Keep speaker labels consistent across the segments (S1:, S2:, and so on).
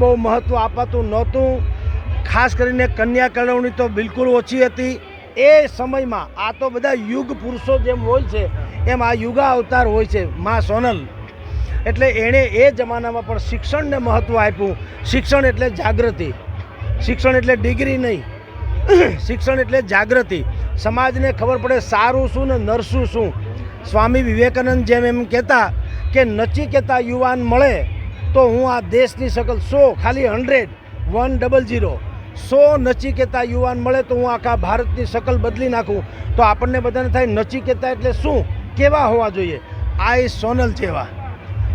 S1: બહુ મહત્ત્વ અપાતું નહોતું. ખાસ કરીને કન્યા કેળવણી તો બિલકુલ ઓછી હતી. એ સમયમાં આ તો બધા યુગ પુરુષો જેમ હોય છે, એમ આ યુગા અવતાર હોય છે, મા સોનલ. એટલે એણે એ જમાનામાં પણ શિક્ષણને મહત્ત્વ આપ્યું. શિક્ષણ એટલે જાગૃતિ. શિક્ષણ એટલે ડિગ્રી નહીં. શિક્ષણ એટલે જાગૃતિ. સમાજને ખબર પડે સારું શું ને નરસું શું. સ્વામી વિવેકાનંદ જેમ એમ કહેતા કે નચી કહેતા યુવાન મળે તો હું આ દેશની શકલ સો, ખાલી હંડ્રેડ વન ડબલ જીરો સો નચિકેતા યુવાન મળે તો હું આખા ભારતની શકલ બદલી નાખું. તો આપણને બધાને થાય નચિકેતા એટલે શું? કેવા હોવા જોઈએ? આ એ સોનલ જેવા.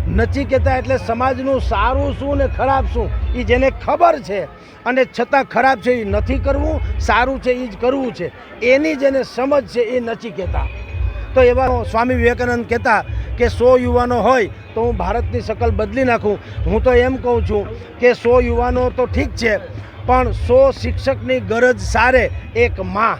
S1: નચિકેતા એટલે સમાજનું સારું શું ને ખરાબ શું? એ જેને ખબર છે. અને છતાં ખરાબ છે એ નથી કરવું, સારું છે એ જ કરવું છે. એની જેને સમજ છે એ નચિકેતા. તો એવા સ્વામી વિવેકાનંદ કહેતા કે સો યુવાનો હોય તો હું ભારતની શકલ બદલી નાખું. હું તો એમ કહું છું કે સો યુવાનો તો ઠીક છે, પણ સો શિક્ષકની ગરજ સારે એક માં.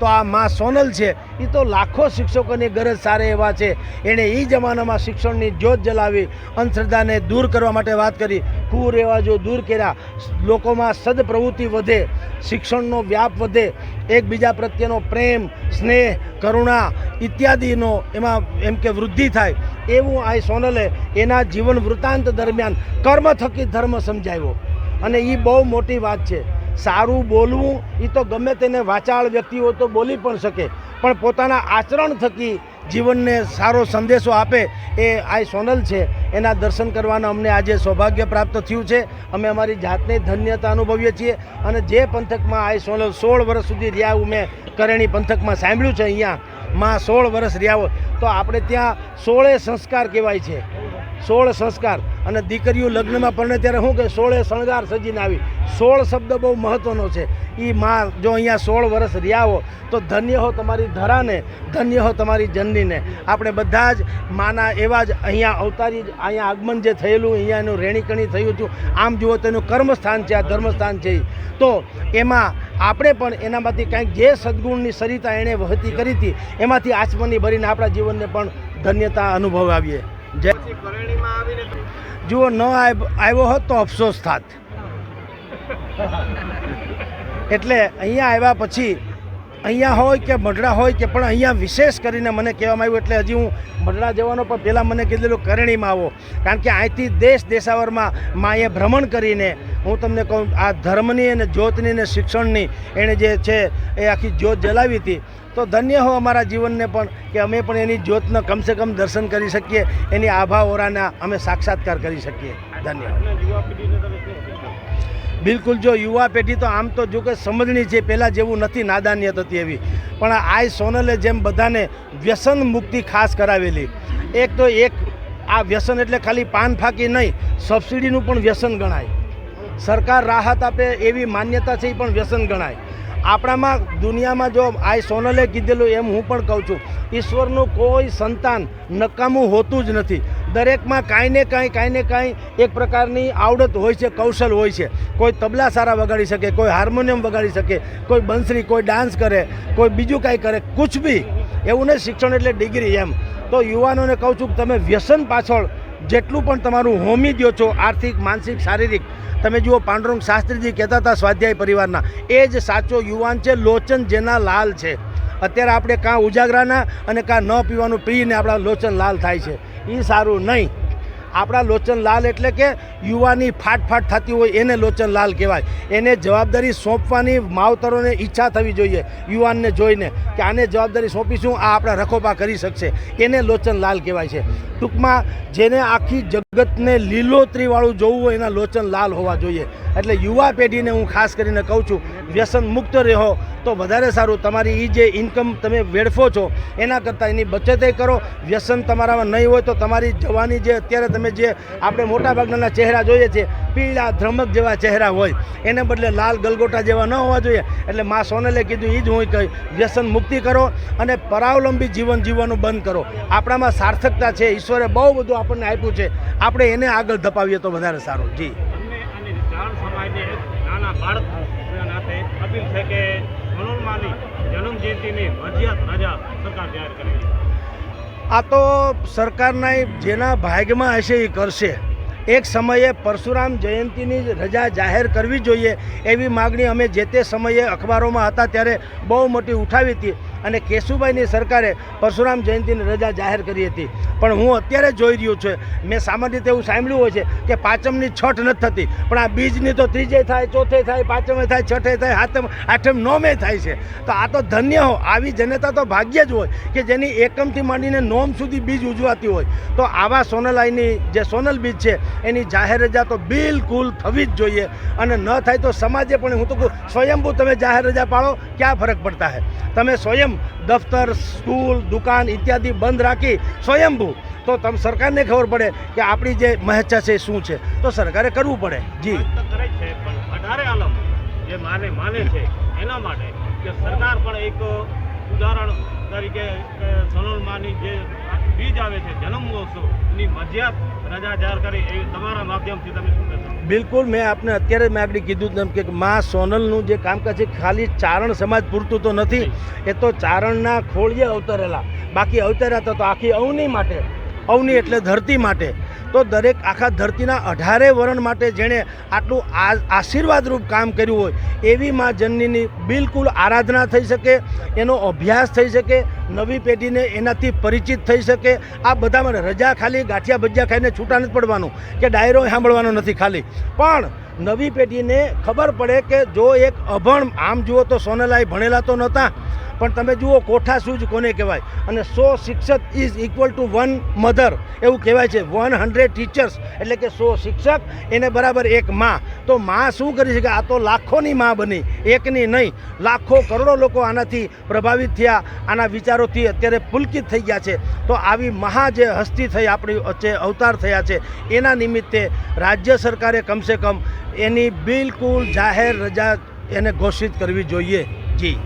S1: તો આ મા સોનલ છે. એ તો લાખો શિક્ષકોની ગરજ સારે એવા છે. એણે એ જમાનામાં શિક્ષણની જ્યોત જલાવી, અંધશ્રદ્ધાને દૂર કરવા માટે વાત કરી. કુરેવાજો દૂર કર્યા, લોકોમાં સદપ્રવૃત્તિ વધે, શિક્ષણનો વ્યાપ વધે, એકબીજા પ્રત્યેનો પ્રેમ, સ્નેહ, કરુણા ઇત્યાદિનો એમાં એમ કે વૃદ્ધિ થાય. એવું આ સોનલે એના જીવન વૃત્તાંત દરમિયાન કર્મ થકી ધર્મ સમજાવ્યો. અને એ બહુ મોટી વાત છે. સારું બોલવું એ તો ગમે તેને વાચાળ વ્યક્તિ હોય તો બોલી પણ શકે. પણ પોતાના આચરણ થકી જીવનને સારો સંદેશો આપે એ આ સોનલ છે. એના દર્શન કરવાના અમને આજે સૌભાગ્ય પ્રાપ્ત થયું છે. અમે અમારી જાતને ધન્યતા અનુભવીએ છીએ અને જે પંથકમાં આ સોનલ સોળ વર્ષ સુધી રહ્યા એવું મેં કરેણી પંથકમાં સાંભળ્યું છે અહીંયા. માં સોળ વર્ષ રહ્યા હોય. તો આપણે ત્યાં સોળે સંસ્કાર કહેવાય છે. સોળ સંસ્કાર અને દીકરીઓ લગ્નમાં પરણે ત્યારે શું કે સોળે શણગાર સજીને આવી. સોળ શબ્દ બહુ મહત્ત્વનો છે. એ માં જો અહીંયા સોળ વર્ષ રહ્યા હો, તો ધન્ય હો તમારી ધરાને, ધન્ય હો તમારી જનનીને. આપણે બધા જ માના એવા જ અહીંયા અવતારી અહીંયા આગમન જે થયેલું, અહીંયા એનું રેણીકણી થયું હતું. આમ જુઓ તો એનું કર્મસ્થાન છે, આ ધર્મસ્થાન છે તો એમાં આપણે પણ એનામાંથી કાંઈક જે સદગુણની સરિતા એણે વહતી કરી હતી, એમાંથી આચમની ભરીને આપણા જીવનને પણ ધન્યતા અનુભવાવીએ. જુઓ ન આવ્યો હોત તો અફસોસ થાત. એટલે અહીંયા આવ્યા પછી અહીંયા હોય કે મઢડા હોય કે પણ અહીંયા વિશેષ કરીને મને કહેવામાં આવ્યું એટલે હજી હું મઢડા જવાનો પણ પહેલાં મને કીધેલું કરણીમાં આવો. કારણ કે અહીંથી દેશ દેશાવરમાં માએ ભ્રમણ કરીને હું તમને કહું, આ ધર્મની અને જ્યોતની અને શિક્ષણની એણે જે છે એ આખી જ્યોત જલાવી હતી. તો ધન્ય હો અમારા જીવનને પણ કે અમે પણ એની જ્યોતનો કમસે કમ દર્શન કરી શકીએ, એની આભા ઓરાના અમે સાક્ષાત્કાર કરી શકીએ. ધન્યવાદ બિલકુલ જો યુવા પેઢી તો આમ તો જો કે સમજણી છે પહેલાં જેવું નથી નાદાનિયત હતી એવી. પણ આય સોનલે જેમ બધાને વ્યસન મુક્તિ ખાસ કરાવેલી. એક તો એક, આ વ્યસન એટલે ખાલી પાન ફાકી નહીં, સબસિડીનું પણ વ્યસન ગણાય. સરકાર રાહત આપે એવી માન્યતા છે, એ પણ વ્યસન ગણાય. આપણામાં, દુનિયામાં જો આ સોનલે કીધેલું, એમ હું પણ કહું છું, ઈશ્વરનું કોઈ સંતાન નકામું હોતું જ નથી. દરેકમાં કાંઈ ને કાંઈ કાંઈ ને કાંઈ એક પ્રકારની આવડત હોય છે, કૌશલ હોય છે. કોઈ તબલા સારા વગાડી શકે, કોઈ હાર્મોનિયમ વગાડી શકે, કોઈ બંસરી, કોઈ ડાન્સ કરે, કોઈ બીજું કાંઈ કરે, કુછ બી. એવું નહીં શિક્ષણ એટલે ડિગ્રી એમ. તો યુવાનોને કહું છું કે તમે વ્યસન પાછળ જેટલું પણ તમારું હોમી દો છો, આર્થિક, માનસિક, શારીરિક, તમે જુઓ પાંડુરંગ શાસ્ત્રીજી કહેતા હતા સ્વાધ્યાય પરિવારના, એ જ સાચો યુવાન છે, લોચન જેના લાલ છે. અત્યારે આપણે કાં ઉજાગરાના અને કાં ન પીવાનું પીને આપણા લોચન લાલ થાય છે. એ સારું નહીં. આપણા લોચન લાલ એટલે કે યુવાની ફાટ ફાટ થતી હોય એને લોચન લાલ કહેવાય. એને જવાબદારી સોંપવાની માવતરોને ઈચ્છા થવી જોઈએ, યુવાનને જોઈને, કે આને જવાબદારી સોંપીશું, આ આપણા રખોપા કરી શકશે. એને લોચન લાલ કહેવાય છે. ટૂંકમાં જેને આખી જગતને લીલોતરીવાળું જોવું હોય એના લોચન લાલ હોવા જોઈએ. એટલે યુવા પેઢીને હું ખાસ કરીને કહું છું, વ્યસન મુક્ત રહો તો વધારે સારું. તમારી એ જે ઇન્કમ તમે વેડફો છો, એના કરતાં એની બચતે કરો. વ્યસન તમારામાં નહીં હોય તો તમારી જવાની જે અત્યારે તમે જે આપણે મોટાભાગના ચહેરા જોઈએ છીએ પીળા ધ્રમક જેવા ચહેરા હોય. એને બદલે લાલ ગલગોટા જેવા ન હોવા જોઈએ. એટલે મા સોનલે કીધું એ જ હું કહી વ્યસન મુક્તિ કરો અને પરાવલંબી જીવન જીવવાનું બંધ કરો. આપણામાં સાર્થકતા છે. ઈશ્વરે બહુ બધું આપણને આપ્યું છે. આપણે એને આગળ ધપાવીએ તો વધારે સારું. જી. આ તો સરકારના જેના ભાગમાં હશે એ કરશે. એક સમયે પરશુરામ જયંતિની રજા જાહેર કરવી જોઈએ એવી માગણી અમે જે તે સમયે અખબારોમાં હતા ત્યારે બહુ મોટી ઉઠાવી હતી. અને કેશુભાઈની સરકારે પરશુરામ જયંતિની રજા જાહેર કરી હતી. પણ હું અત્યારે જોઈ રહ્યો છું, મેં સામાન્ય રીતે એવું સાંભળ્યું હોય છે કે પાંચમની છઠ નથી થતી, પણ આ બીજની તો ત્રીજે થાય, ચોથે થાય, પાંચમે થાય, છઠે થાય, હાથમ, આઠમ, નોમે થાય છે. તો આ તો ધન્ય હો, આવી જનતા તો ભાગ્ય જ હોય કે જેની એકમથી માંડીને નોમ સુધી બીજ ઉજવાતી હોય. તો આવા સોનલાઈની જે સોનલ બીજ છે, એની જાહેર રજા તો બિલકુલ થવી જ જોઈએ. અને ન થાય તો સમાજે પણ હું તો સ્વયંભૂ તમે જાહેર રજા પાડો ક્યાં ફરક પડતા હે? તમે સ્વયં દફતર, સ્કૂલ, દુકાન ઇત્યાદિ બંધ રાખી સ્વયંભૂ. તો તમ સરકારને ખબર પડે કે આપણી જે મહેચ્છા છે શું છે. તો સરકારે કરવું પડે. જી.
S2: અઢારે આલમ જે માને માને છે, એના માટે કે સરકાર પણ એક ઉદાહરણ તરીકે, કે સોનલમાની જે બીજ આવે છે જન્મ મહોત્સવની એની રજા જાહેર કરી, એ તમારા માધ્યમથી તમે શું
S1: બિલકુલ મેં આપને અત્યારે મેં આગળ કીધું તેમ કે મા સોનલનું જે કામકાજ છે ખાલી ચારણ સમાજ પૂરતું તો નથી. એ તો ચારણના ખોળીએ અવતરેલા. બાકી અવતર્યા તો આખી અવની માટે અવની એટલે ધરતી માટે. તો દરેક આખા ધરતીના અઢારે વરણ માટે જેણે આટલું આ- આશીર્વાદરૂપ કામ કર્યું હોય, એવી મા જનનીની બિલકુલ આરાધના થઈ શકે, એનો અભ્યાસ થઈ શકે, નવી પેઢીને એનાથી પરિચિત થઈ શકે. આ બધામાં રજા ખાલી, ગાંઠિયા ભજીયા ખાઈને છૂટા નથી પડવાનું, કે ડાયરો સાંભળવાનો નથી ખાલી. પણ નવી પેઢીને ખબર પડે કે જો એક અભણ, આમ જુઓ તો સોનલાઈ ભણેલા તો નહોતા પણ તમે જુઓ, કોઠા શું જ કોને કહેવાય? અને સો શિક્ષક is equal to one mother એવું કહેવાય છે. વન હંડ્રેડ ટીચર્સ એટલે કે સો શિક્ષક, એને બરાબર એક માં. તો માં શું કરી શકે? આ તો લાખોની માં બની. એકની નહીં. લાખો કરોડો લોકો આનાથી પ્રભાવિત થયા. આના વિચારોથી અત્યારે પુલકિત થઈ ગયા છે. તો આવી મહા જે હસ્તી થઈ આપણી વચ્ચે અવતાર થયા છે, એના નિમિત્તે રાજ્ય સરકારે કમસે કમ એની બિલકુલ જાહેર રજા એને ઘોષિત કરવી જોઈએ. જી.